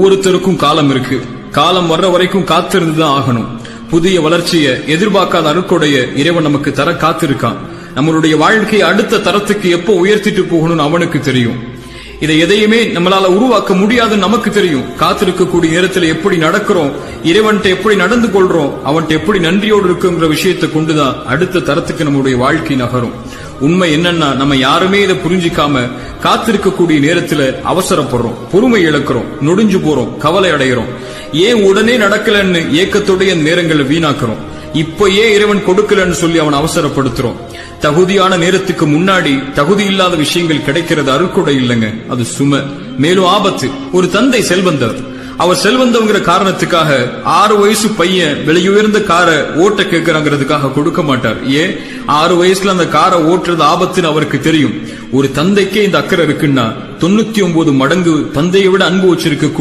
ஒவ்வொருத்தருக்கும் காலம் இருக்கு. காலம் வர்ற வரைக்கும் காத்திருந்துதான் ஆகணும். புதிய வளர்ச்சியை எதிர்பார்க்காத அருட்கொடைய இறைவன் நமக்கு தர காத்திருக்கான். நம்மளுடைய வாழ்க்கையை அடுத்த தரத்துக்கு எப்போ உயர்த்திட்டு போகணும்னு அவனுக்கு தெரியும். இதை எதையுமே நம்மளால உருவாக்க முடியாதுன்னு நமக்கு தெரியும். காத்திருக்கக்கூடிய நேரத்தில் எப்படி நடக்கிறோம் இறைவன்கிட்ட எப்படி நடந்து கொள்றோம் அவன்கிட்ட எப்படி நன்றியோடு இருக்குங்கிற விஷயத்தை கொண்டுதான் அடுத்த தரத்துக்கு நம்முடைய வாழ்க்கை நகரும். உண்மை என்னன்னா நம்ம யாருமே இதை புரிஞ்சிக்காம காத்திருக்கக்கூடிய நேரத்துல அவசரப்படுறோம் பொறுமை இழக்கிறோம் நொடிஞ்சு போறோம் கவலை அடைகிறோம் ஏன் உடனே நடக்கலன்னு ஏக்கத்துடைய நேரங்களை வீணாக்குறோம். இப்பயே இறைவன் கொடுக்கலன்னு சொல்லி அவன் அவசரப்படுத்துறோம். தகுதியான நேரத்துக்கு முன்னாடி தகுதி இல்லாத விஷயங்கள் கிடைக்கிறது அருட்கொடை இல்லைங்க. அது சும. மேலும் ஆபத்து. ஒரு தந்தை செல்வந்தவர் அவர் செல்வந்தவங்கிற காரணத்துக்காக ஆறு வயசு பையன் விலையுயர்ந்த காரை ஓட்ட கேட்கிறாங்கிறதுக்காக கொடுக்க மாட்டார். ஏன் ஆறு வயசுல அந்த காரை ஓட்டுறது ஆபத்துன்னு அவருக்கு தெரியும். ஒரு தந்தைக்கே இந்த அக்கறை இருக்குன்னா தொண்ணூத்தி ஒன்பது மடங்கு தந்தையை விட அன்பு வச்சிருக்க